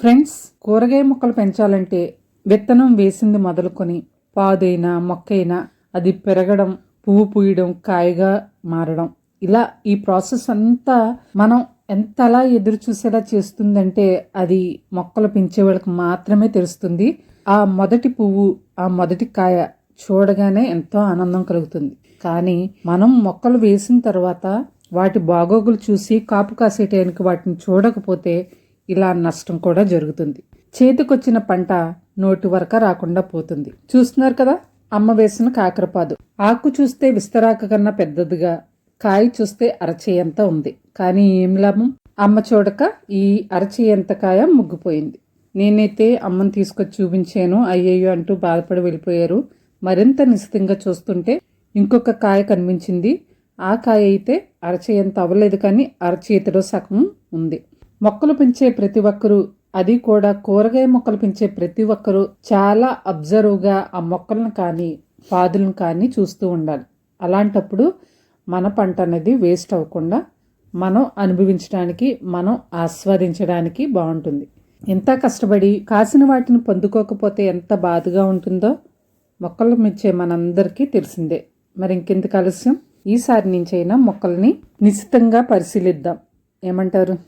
Friends కూరగాయ మొక్కలు పెంచాలంటే విత్తనం వేసింది మొదలుకొని పాదైనా మొక్కైనా అది పెరగడం పువ్వు పూయడం కాయగా మారడం. ఇలా ఈ ప్రాసెస్ అంతా మనం ఎంతలా ఎదురు చూసేలా చేస్తుందంటే అది మొక్కలు పెంచే వాళ్ళకి మాత్రమే తెలుస్తుంది. ఆ మొదటి పువ్వు ఆ మొదటి కాయ చూడగానే ఎంతో ఆనందం కలుగుతుంది. కానీ మనం మొక్కలు వేసిన తర్వాత వాటి బాగోగులు చూసి కాపు కాసే టైంకి వాటిని చూడకపోతే ఇలా నష్టం కూడా జరుగుతుంది. చేతికొచ్చిన పంట నోటి వరక రాకుండా పోతుంది. చూస్తున్నారు కదా? అమ్మ వేసిన కాకరపాదు. ఆకు చూస్తే విస్తరాక కన్నా పెద్దదిగా కాయ చూస్తే అరచేయంత ఉంది. కానీ ఏం లాభం? అమ్మ చూడక ఈ అరచేయంత కాయ ముగ్గిపోయింది. నేనైతే అమ్మని తీసుకొచ్చి చూపించాను. అయ్యయ్యో అంటూ బాధపడి వెళ్ళిపోయారు. మరింత నిశ్చితంగా చూస్తుంటే ఇంకొక కాయ కనిపించింది. ఆ కాయ అయితే అరచేయంత అవ్వలేదు కానీ అరచేతిలో సగం ఉంది. మొక్కలు పెంచే ప్రతి ఒక్కరూ అది కూడా కూరగాయ మొక్కలు పెంచే ప్రతి ఒక్కరూ చాలా అబ్జర్వ్గా ఆ మొక్కలను కానీ పాదులను కానీ చూస్తూ ఉండాలి. అలాంటప్పుడు మన పంట అనేది వేస్ట్ అవ్వకుండా మనం అనుభవించడానికి మనం ఆస్వాదించడానికి బాగుంటుంది. ఎంత కష్టపడి కాసిన వాటిని పొందుకోకపోతే ఎంత బాధగా ఉంటుందో మొక్కలు మెచ్చే మనందరికీ తెలిసిందే. మరి ఇంకెందుకు ఆలస్యం? ఈసారి నుంచైనా మొక్కల్ని నిశ్చితంగా పరిశీలిద్దాం. ఏమంటారు?